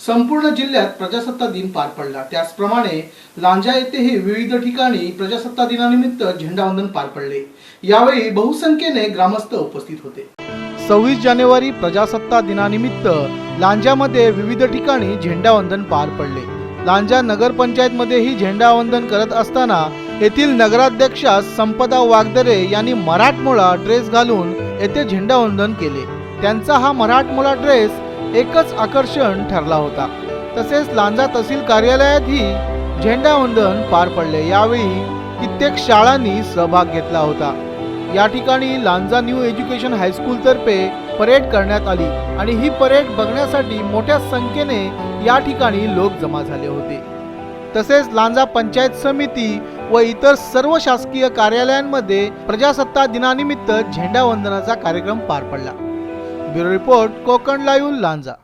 संपूर्ण जिल्ह्यात प्रजासत्ताक दिन पार पडला. त्याचप्रमाणे लांजा येथेही विविध ठिकाणी प्रजासत्ताक दिनानिमित्त झेंडावंदन पार पडले. यावेळी बहुसंख्येने ग्रामस्थ उपस्थित होते. सव्वीस जानेवारी प्रजासत्ताक दिनानिमित्त लांजामध्ये विविध ठिकाणी झेंडावंदन पार पडले. लांजा नगरपंचायतमध्येही झेंडावंदन करत असताना येथील नगराध्यक्षा संपदा वागदरे यांनी मराठमोळा ड्रेस घालून येथे झेंडावंदन केले. त्यांचा हा मराठमोळा ड्रेस एकच आकर्षण ठरला होता. तसेच लांजा तहसील कार्यालयातही झेंडावंदन पार पडले. यावेळी कित्येक शाळांनी सहभाग घेतला होता. या ठिकाणी Lanja new education high school तर्फे परेड करण्यात आली आणि ही परेड बघण्यासाठी मोठ्या संख्येने या ठिकाणी लोक जमा झाले होते. तसेच लांजा पंचायत समिती व इतर सर्व शासकीय कार्यालयांमध्ये प्रजासत्ताक दिनानिमित्त झेंडावंदनाचा कार्यक्रम पार पडला. Bureau report Konkan live Lanja.